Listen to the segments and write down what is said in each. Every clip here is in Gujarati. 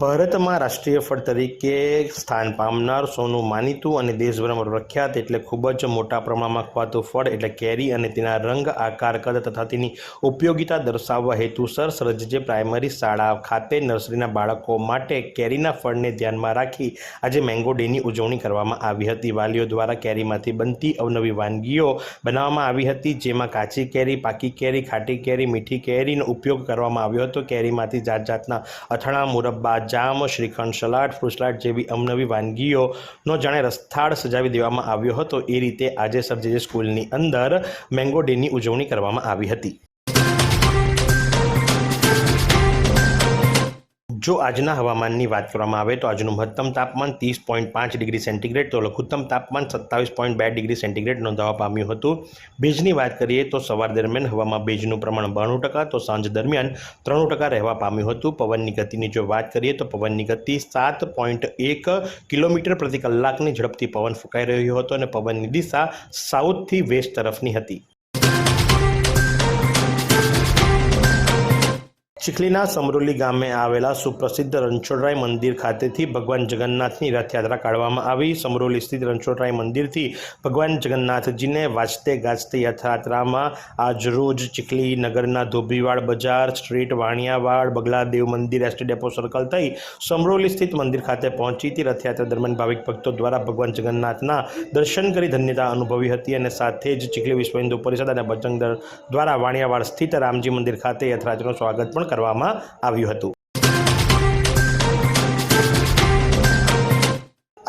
ભારતમાં રાષ્ટ્રીય ફળ તરીકે સ્થાન પામનાર સોનું માનીતું અને દેશભરમાં પ્રખ્યાત એટલે ખૂબ જ મોટા પ્રમાણમાં ખવાતું ફળ એટલે કેરી અને તેના રંગ, આકાર, કદ તથા તેની ઉપયોગિતા દર્શાવવા હેતુસર સરજજે પ્રાઇમરી શાળા ખાતે નર્સરીના બાળકો માટે કેરીના ફળને ધ્યાનમાં રાખી આજે મેંગો ડેની ઉજવણી કરવામાં આવી હતી. વાલીઓ દ્વારા કેરીમાંથી બનતી અવનવી વાનગીઓ બનાવવામાં આવી હતી, જેમાં કાચી કેરી, પાકી કેરી, ખાટી કેરી, મીઠી કેરીનો ઉપયોગ કરવામાં આવ્યો હતો. કેરીમાંથી જાત જાતના અથાણા, મુરબ્બા jam, shrikhand salad fruit salad જેવી અવનવી વાનગીઓનો જાણે રસથાળ સજાવી દેવામાં આવ્યો હતો. એ રીતે આજે સબજેજે સ્કૂલની અંદર મેંગો ડેની ઉજવણી કરવામાં આવી હતી. જો આજના હવામાનની વાત કરવામાં આવે તો આજનું મહત્તમ તાપમાન ત્રીસ પોઈન્ટ પાંચ ડિગ્રી સેન્ટીગ્રેડ તો લઘુત્તમ તાપમાન સત્તાવીસ પોઈન્ટ બે ડિગ્રી સેન્ટીગ્રેડ નોંધાવા પામ્યું હતું. ભેજની વાત કરીએ તો સવાર દરમિયાન હવામાં ભેજનું પ્રમાણ બાણું ટકા તો સાંજ દરમિયાન ત્રાણું ટકા રહેવા પામ્યું હતું. પવનની ગતિની જો વાત કરીએ તો પવનની ગતિ સાત પોઈન્ટ એક કિલોમીટર પ્રતિ કલાકની ઝડપથી પવન ફૂંકાઈ રહ્યો હતો અને પવનની દિશા સાઉથથી વેસ્ટ તરફની હતી. ચીખલીના સમરોલી ગામે આવેલા સુપ્રસિદ્ધ રણછોડરાય મંદિર ખાતેથી ભગવાન જગન્નાથની રથયાત્રા કાઢવામાં આવી. સમરોલી સ્થિત રણછોડરાય મંદિરથી ભગવાન જગન્નાથજીને વાંચતે ગાજતે યાત્રામાં આજરોજ ચીખલી નગરના ધોબીવાડ બજાર, સ્ટ્રીટ વાણિયાવાડ, બગલાદેવ મંદિર એસટી ડેપો સર્કલ થઈ સમરોલી સ્થિત મંદિર ખાતે પહોંચી હતી રથયાત્રા દરમિયાન ભાવિક ભક્તો દ્વારા ભગવાન જગન્નાથના દર્શન કરી ધન્યતા અનુભવી હતી અને સાથે જ ચીખલી વિશ્વ હિન્દુ પરિષદ અને બજરંગ દ્વારા વાણિયાવાડ સ્થિત રામજી મંદિર ખાતે યાત્રાર્થીનું સ્વાગત પણ કરવામાં આવ્યું હતું.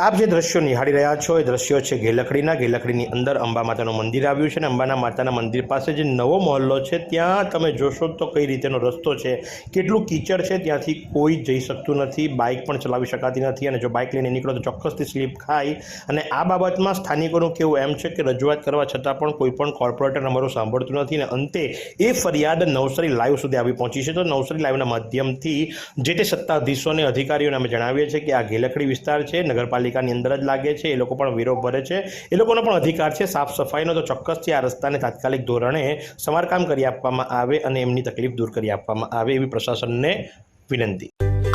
આપ જે દ્રશ્યો નિહાળી રહ્યા છો, એ દ્રશ્યો છે ઘેલકડીના ઘેલકડીની અંદર અંબા માતાનું મંદિર આવ્યું છે અને અંબાના માતાના મંદિર પાસે જે નવો મહોલ્લો છે, ત્યાં તમે જોશો તો કઈ રીતેનો રસ્તો છે, કેટલું કીચડ છે, ત્યાંથી કોઈ જઈ શકતું નથી, બાઇક પણ ચલાવી શકાતી નથી અને જો બાઇક લઈને નીકળો તો ચોક્કસથી સ્લીપ ખાય. અને આ બાબતમાં સ્થાનિકોનું કેવું એમ છે કે રજૂઆત કરવા છતાં પણ કોઈ પણ કોર્પોરેટર અમારું સાંભળતું નથી અને અંતે એ ફરિયાદ નવસારી લાઈવ સુધી આવી પહોંચી છે. તો નવસારી લાઈવના માધ્યમથી જે તે સત્તાધીશોને અધિકારીઓને અમે જણાવીએ છીએ કે આ ગેલખડી વિસ્તાર છે નગરપાલિકાની અંદર જ લાગે છે, એ લોકો પણ વિરોધ ભરે છે. એ લોકોનો પણ અધિકાર છે, સાફ સફાઈનો તો ચોક્કસથી આ રસ્તાને તાત્કાલિક ધોરણે સમારકામ કરી આપવામાં આવે અને એમની તકલીફ દૂર કરી આપવામાં આવે એવી પ્રશાસનને વિનંતી.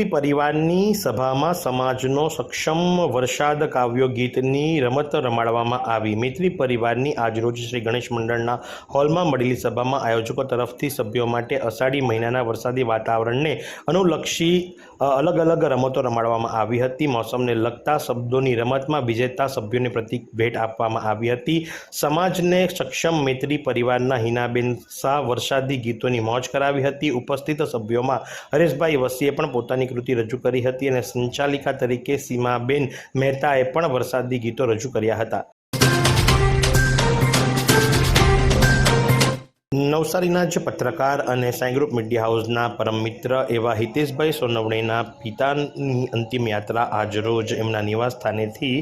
મૈત્રી પરિવારની સભામાં સમાજનો સક્ષમ વરસાદ કાવ્યો ગીતની રમત રમાડવામાં આવી. મૈત્રી પરિવારની આજરોજ શ્રી ગણેશ મંડળના હોલમાં મળેલી સભામાં આયોજકો તરફથી સભ્યો માટે અષાઢી મહિનાના વરસાદી વાતાવરણને અનુલક્ષી અલગ અલગ રમતો રમાડવામાં આવી હતી. મોસમને લગતા શબ્દોની રમતમાં વિજેતા સભ્યોને પ્રતિક ભેટ આપવામાં આવી હતી. સમાજને સક્ષમ મૈત્રી પરિવારના હિનાબેન શાહ વરસાદી ગીતોની મોજ કરાવી હતી. ઉપસ્થિત સભ્યોમાં હરેશભાઈ વસીએ પણ પોતાની કૃતિ રજૂ કરી હતી અને સંચાલિકા તરીકે સીમાબેન મહેતાએ પણ વરસાદી ગીતો રજૂ કર્યા હતા. નવસારીના જ પત્રકાર અને સાઈ મીડિયા હાઉસના પરમ મિત્ર એવા હિતેશભાઈ સોનવણેના પિતાની અંતિમ યાત્રા આજરોજ એમના નિવાસ સ્થાનેથી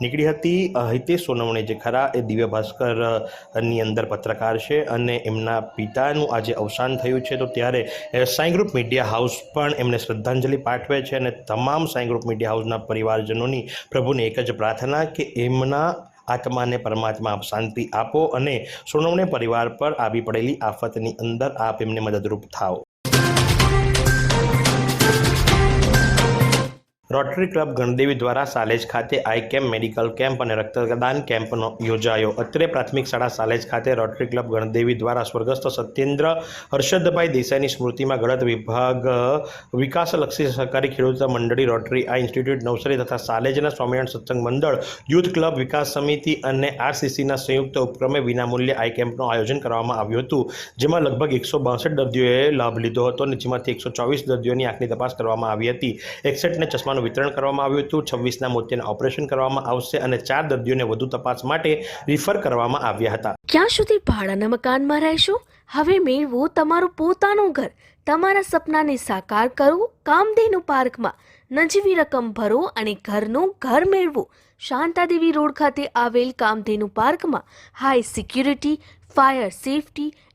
નીકળી હતી. હિતેશ સોનવણે જે ખરા એ દિવ્ય ભાસ્કરની અંદર પત્રકાર છે અને એમના પિતાનું આજે અવસાન થયું છે. તો ત્યારે સાઈ મીડિયા હાઉસ પણ એમને શ્રદ્ધાંજલિ પાઠવે છે અને તમામ સાઈ મીડિયા હાઉસના પરિવારજનોની પ્રભુને એક જ પ્રાર્થના કે એમના આત્માને પરમાત્મા આપ શાંતિ આપો અને સુનવણે પરિવાર પર આવી પડેલી આફતની અંદર આપ એમને મદદરૂપ થાઓ. રોટરી ક્લબ ગણદેવી દ્વારા સાલેજ ખાતે આઈ કેમ્પ મેડિકલ કેમ્પ અને રક્તદાન કેમ્પનો યોજાયો. અત્રે પ્રાથમિક શાળા સાલેજ ખાતે રોટરી ક્લબ ગણદેવી દ્વારા સ્વર્ગસ્થ સત્યેન્દ્ર હર્ષદભાઈ દેસાઈની સ્મૃતિમાં ગળત વિભાગ વિકાસલક્ષી સહકારી ખેડૂત મંડળી, રોટરી આ ઇન્સ્ટિટ્યૂટ, નવસારી તથા સાલેજના સ્વામિનારાયણ સત્સંગ મંડળ, યુથ ક્લબ વિકાસ સમિતિ અને આરસીસીના સંયુક્ત ઉપક્રમે વિનામૂલ્યે આઈ કેમ્પનું આયોજન કરવામાં આવ્યું હતું, જેમાં લગભગ એકસો બાસઠ દર્દીઓએ લાભ લીધો હતો અને જેમાંથી એકસો ચોવીસ દર્દીઓની આંખની તપાસ કરવામાં આવી હતી. એકસઠને ચશ્માનો ચશ્માનું વિતરણ કરવામાં આવ્યું હતું. છવ્વીસના મોતિયાના ઓપરેશન કરવામાં આવશે અને ચાર દર્દીઓને વધુ તપાસ માટે રિફર કરવામાં આવ્યા હતા. ક્યાં સુધી ભાડાના મકાનમાં રહેશો? હવે મેળવો તમારું પોતાનું ઘર. તમારા સપનાને સાકાર કરો. કામધેનુ પાર્કમાં નજીવી રકમ ભરો અને ઘરનું ઘર મેળવો. શાંતાદેવી રોડ ખાતે આવેલ કામધેનુ પાર્કમાં high security fire safety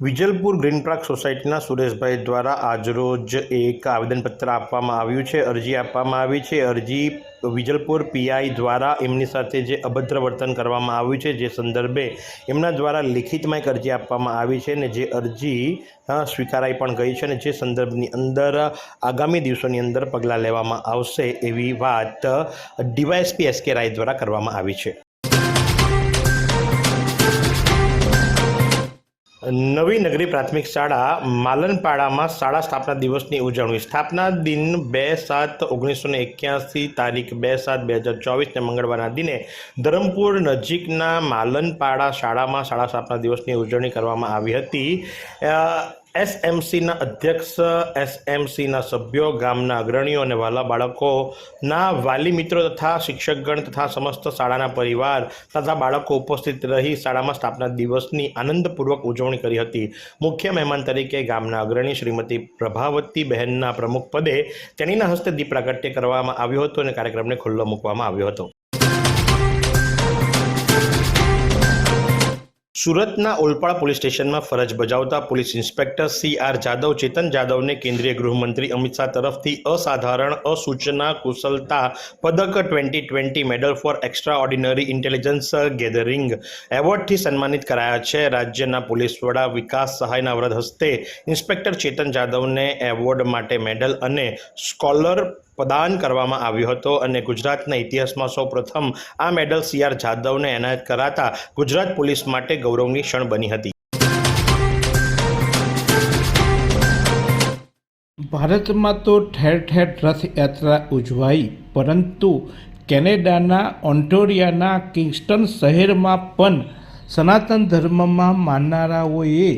Vijalpur green park સોસાયટીના સુરેશભાઈ દ્વારા આજરોજ એક આવેદનપત્ર આપવામાં આવ્યું છે. અરજી આપવામાં આવી છે. અરજી વિજલપુર પીઆઈ દ્વારા એમની સાથે જે અભદ્ર વર્તન કરવામાં આવ્યું છે, જે સંદર્ભે એમના દ્વારા લિખિતમાં એક અરજી આપવામાં આવી છે ને જે અરજી સ્વીકારાઈ પણ ગઈ છે અને જે સંદર્ભની અંદર, આગામી દિવસોની અંદર પગલાં લેવામાં આવશે એવી વાત ડીવાયએસપી એસ કે રાય દ્વારા કરવામાં આવી છે. નવી નગરી પ્રાથમિક શાળા માલનપાડામાં શાળા સ્થાપના દિવસની ઉજવણી. સ્થાપના દિન બે સાત ઓગણીસો ને એક્યાસી તારીખ બે સાત બે હજાર ચોવીસને મંગળવારના દિને ધરમપુર નજીકના માલનપાડા શાળામાં શાળા સ્થાપના દિવસની ઉજવણી કરવામાં આવી હતી. એસએમસીના અધ્યક્ષ, એસએમસીના સભ્યો, ગામના અગ્રણીઓ અને વાલા બાળકોના વાલી મિત્રો તથા શિક્ષકગણ તથા સમસ્ત શાળાના પરિવાર તથા બાળકો ઉપસ્થિત રહી શાળામાં સ્થાપના દિવસની આનંદપૂર્વક ઉજવણી કરી હતી. મુખ્ય મહેમાન તરીકે ગામના અગ્રણી શ્રીમતી પ્રભાવતી બહેનના પ્રમુખ પદે તેણીના હસ્તે દીપ પ્રાગટ્ય કરવામાં આવ્યો હતો અને કાર્યક્રમને ખુલ્લો મૂકવામાં આવ્યો હતો. સુરતના ઓલપાડ પોલીસ સ્ટેશનમાં ફરજ બજાવતા police inspector C R Jadav, Chetan જાદવને કેન્દ્રીય ગૃહમંત્રી અમિત શાહ તરફથી અસાધારણ, અસૂચના કુશલતા પદક twenty twenty medal for extraordinary intelligence gathering એવોર્ડથી સન્માનિત કરાયા છે. રાજ્યના પોલીસ વડા વિકાસ સહાયના વ્રત હસ્તે ઇન્સ્પેક્ટર ચેતન જાદવને એવોર્ડ માટે મેડલ અને સ્કોલર પ્રદાન કરવામાં આવ્યો હતો અને ગુજરાતના ઇતિહાસમાં સૌપ્રથમ આ મેડલ સી આર જાદવને એનાયત કરાતા ગુજરાત પોલીસ માટે ગૌરવની ક્ષણ બની હતી. ભારતમાં તો ઠેર ઠેર રથયાત્રા ઉજવાઈ, પરંતુ કેનેડાના, ઓન્ટોરિયાના, કિંગસ્ટન શહેરમાં પણ સનાતન ધર્મમાં માનનારાઓએ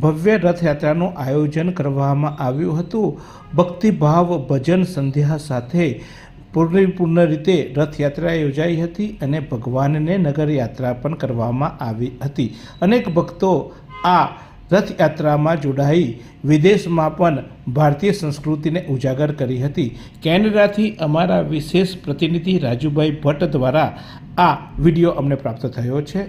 ભવ્ય રથયાત્રાનું આયોજન કરવામાં આવ્યું હતું. ભક્તિભાવ ભજન સંધ્યા સાથે પૂર્ણપૂર્ણ રીતે રથયાત્રા યોજાઈ હતી અને ભગવાનને નગરયાત્રા પણ કરવામાં આવી હતી. અનેક ભક્તો આ રથયાત્રામાં જોડાઈ વિદેશમાં પણ ભારતીય સંસ્કૃતિને ઉજાગર કરી હતી. કેનેડાથી અમારા વિશેષ પ્રતિનિધિ રાજુભાઈ ભટ્ટ દ્વારા આ વીડિયો અમને પ્રાપ્ત થયો છે.